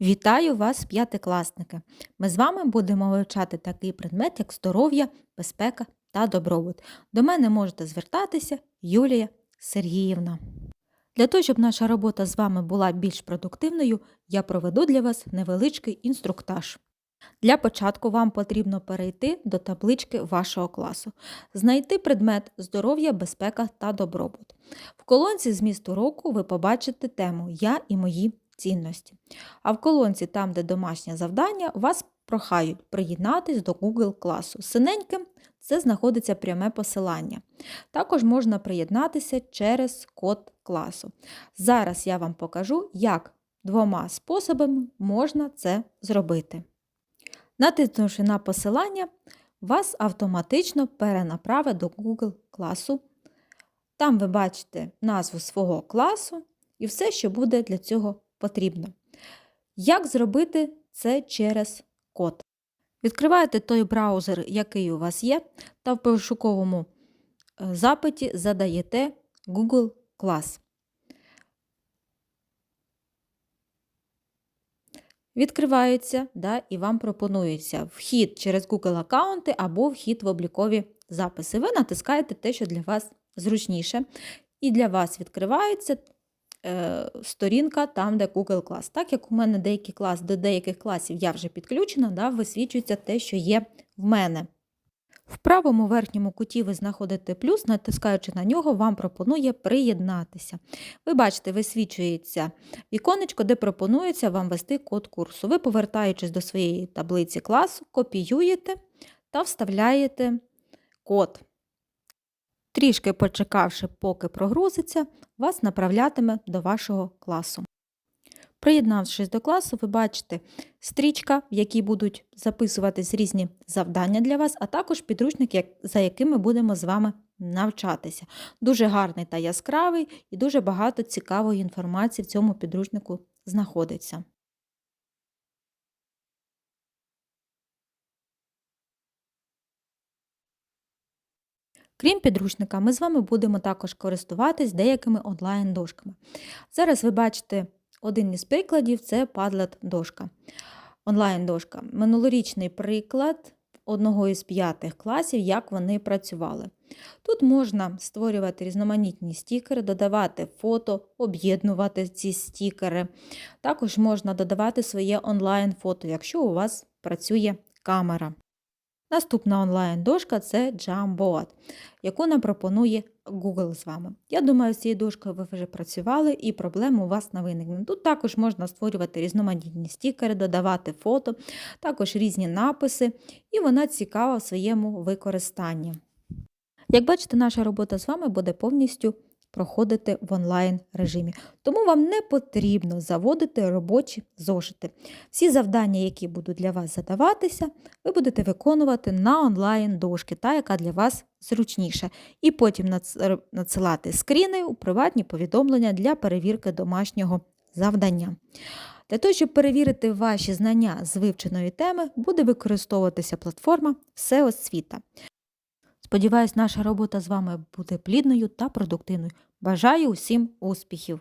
Вітаю вас, п'ятикласники! Ми з вами будемо вивчати такий предмет, як здоров'я, безпека та добробут. До мене можете звертатися Юлія Сергіївна. Для того, щоб наша робота з вами була більш продуктивною, я проведу для вас невеличкий інструктаж. Для початку вам потрібно перейти до таблички вашого класу, знайти предмет здоров'я, безпека та добробут. В колонці змісту року ви побачите тему Я і мої цінності. А в колонці, там, де домашнє завдання, вас прохають приєднатись до Google класу. Синеньким це знаходиться пряме посилання. Також можна приєднатися через код класу. Зараз я вам покажу, як двома способами можна це зробити. Натиснувши на посилання, вас автоматично перенаправить до Google класу. Там ви бачите назву свого класу і все, що буде для цього потрібно. Як зробити це через код? Відкриваєте той браузер, який у вас є, та в пошуковому е, запиті задаєте Google клас. Відкривається, да, і вам пропонується вхід через Google аккаунти або вхід в облікові записи. Ви натискаєте те, що для вас зручніше. І для вас відкривається сторінка там, де Google клас. Так як у мене деякий клас, до деяких класів я вже підключена, да, висвічується те, що є в мене. В правому верхньому куті ви знаходите плюс, натискаючи на нього, вам пропонує приєднатися. Ви бачите, висвічується віконечко, де пропонується вам ввести код курсу. Ви, повертаючись до своєї таблиці класу, копіюєте та вставляєте код. Трішки почекавши, поки прогрузиться, вас направлятиме до вашого класу. Приєднавшись до класу, ви бачите стрічка, в якій будуть записуватись різні завдання для вас, а також підручник, за якими будемо з вами навчатися. Дуже гарний та яскравий і дуже багато цікавої інформації в цьому підручнику знаходиться. Крім підручника, ми з вами будемо також користуватись деякими онлайн-дошками. Зараз ви бачите один із прикладів це Padlet дошка. Онлайн-дошка. Минулорічний приклад одного із п'ятих класів, як вони працювали. Тут можна створювати різноманітні стікери, додавати фото, об'єднувати ці стікери. Також можна додавати своє онлайн-фото, якщо у вас працює камера. Наступна онлайн-дошка це Jamboard, яку нам пропонує Google з вами. Я думаю, з цією дошкою ви вже працювали і проблем у вас не виникне. Тут також можна створювати різноманітні стікери, додавати фото, також різні написи, і вона цікава в своєму використанні. Як бачите, наша робота з вами буде повністю проходити в онлайн режимі. Тому вам не потрібно заводити робочі зошити. Всі завдання, які будуть для вас задаватися, ви будете виконувати на онлайн дошки, та яка для вас зручніша. І потім надсилати скріни у приватні повідомлення для перевірки домашнього завдання. Для того, щоб перевірити ваші знання з вивченої теми, буде використовуватися платформа Всеосвіта. Сподіваюсь, наша робота з вами буде плідною та продуктивною. Бажаю усім успіхів!